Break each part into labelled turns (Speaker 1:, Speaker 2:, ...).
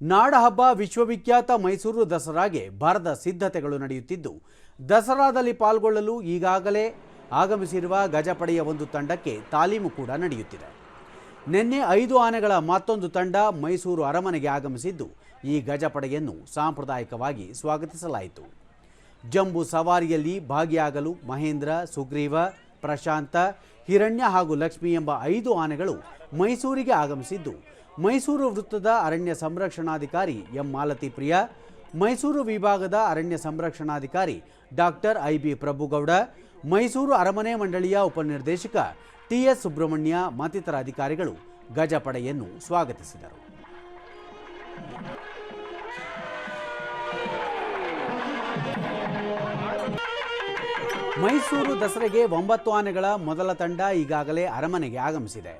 Speaker 1: ನಾಡಹಬ್ಬ ವಿಶ್ವವಿಖ್ಯಾತ ಮೈಸೂರು ದಸರಾಗೆ ಭಾರತ ಸಿದ್ಧತೆಗಳು ನಡೆಯುತ್ತಿದ್ದು, ದಸರಾದಲ್ಲಿ ಪಾಲ್ಗೊಳ್ಳಲು ಈಗಾಗಲೇ ಆಗಮಿಸಿರುವ ಗಜಪಡೆಯ ಒಂದು ತಂಡಕ್ಕೆ ತಾಲೀಮು ಕೂಡ ನಡೆಯುತ್ತಿದೆ. ನಿನ್ನೆ ಐದು ಆನೆಗಳ ಮತ್ತೊಂದು ತಂಡ ಮೈಸೂರು ಅರಮನೆಗೆ ಆಗಮಿಸಿದ್ದು, ಈ ಗಜಪಡೆಯನ್ನು ಸಾಂಪ್ರದಾಯಿಕವಾಗಿ ಸ್ವಾಗತಿಸಲಾಯಿತು. ಜಂಬೂ ಸವಾರಿಯಲ್ಲಿ ಭಾಗಿಯಾಗಲು ಮಹೇಂದ್ರ, ಸುಗ್ರೀವ, ಪ್ರಶಾಂತ, ಹಿರಣ್ಯ ಹಾಗೂ ಲಕ್ಷ್ಮಿ ಎಂಬ ಐದು ಆನೆಗಳು ಮೈಸೂರಿಗೆ ಆಗಮಿಸಿದ್ದು. ಮೈಸೂರು ವೃತ್ತದ ಅರಣ್ಯ ಸಂರಕ್ಷಣಾಧಿಕಾರಿ ಎಂ ಮಾಲತಿ ಪ್ರಿಯ, ಮೈಸೂರು ವಿಭಾಗದ ಅರಣ್ಯ ಸಂರಕ್ಷಣಾಧಿಕಾರಿ doctor I B Prabhugowda, Mysuru ಅರಮನೆ ಮಂಡಳಿಯ ಉಪನಿರ್ದೇಶಕ ಟಿಎಸ್ ಸುಬ್ರಹ್ಮಣ್ಯ ಮತ್ತಿತರ ಅಧಿಕಾರಿಗಳು ಗಜಪಡೆಯನ್ನು ಸ್ವಾಗತಿಸಿದರು. ಮೈಸೂರು ದಸರೆಗೆ ಒಂಬತ್ತು ಆನೆಗಳ ಮೊದಲ ತಂಡ ಈಗಾಗಲೇ ಅರಮನೆಗೆ ಆಗಮಿಸಿದೆ.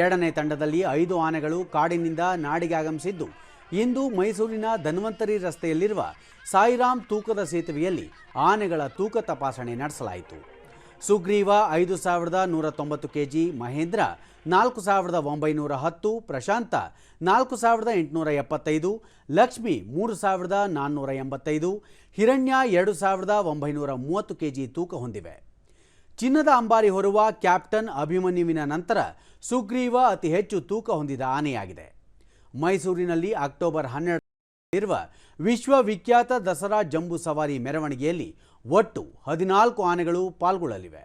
Speaker 1: ಎರಡನೇ ತಂಡದಲ್ಲಿ ಐದು ಆನೆಗಳು ಕಾಡಿನಿಂದ ನಾಡಿಗೆ ಆಗಮಿಸಿದ್ದು. ಇಂದು ಮೈಸೂರಿನ ಧನ್ವಂತರಿ ರಸ್ತೆಯಲ್ಲಿರುವ ಸಾಯಿರಾಮ್ ತೂಕದ ಸೇತುವೆಯಲ್ಲಿ ಆನೆಗಳ ತೂಕ ತಪಾಸಣೆ ನಡೆಸಲಾಯಿತು. ಸುಗ್ರೀವ ಐದು ಸಾವಿರದ ನೂರ ತೊಂಬತ್ತು ಕೆಜಿ, ಮಹೇಂದ್ರ ನಾಲ್ಕು ಸಾವಿರದ ಒಂಬೈನೂರ ಹತ್ತು, ಪ್ರಶಾಂತ ನಾಲ್ಕು ಸಾವಿರದ ಎಂಟುನೂರ ಎಪ್ಪತ್ತೈದು, ಲಕ್ಷ್ಮಿ ಮೂರು ಸಾವಿರದ ನಾನ್ನೂರ ಎಂಬತ್ತೈದು, ಹಿರಣ್ಯ ಎರಡು ಸಾವಿರದ ಒಂಬೈನೂರ ಮೂವತ್ತು ಕೆಜಿ ತೂಕ ಹೊಂದಿವೆ. ಚಿನ್ನದ ಅಂಬಾರಿ ಹೊರುವ ಕ್ಯಾಪ್ಟನ್ ಅಭಿಮನ್ಯುವಿನ ನಂತರ ಸುಗ್ರೀವ ಅತಿ ಹೆಚ್ಚು ತೂಕ ಹೊಂದಿದ ಆನೆಯಾಗಿದೆ. ಮೈಸೂರಿನಲ್ಲಿ ಅಕ್ಟೋಬರ್ ಹನ್ನೆರಡು ಇರುವ ವಿಶ್ವವಿಖ್ಯಾತ ದಸರಾ ಜಂಬೂ ಸವಾರಿ ಮೆರವಣಿಗೆಯಲ್ಲಿ ಒಟ್ಟು ಹದಿನಾಲ್ಕು ಆನೆಗಳು ಪಾಲ್ಗೊಳ್ಳಲಿವೆ.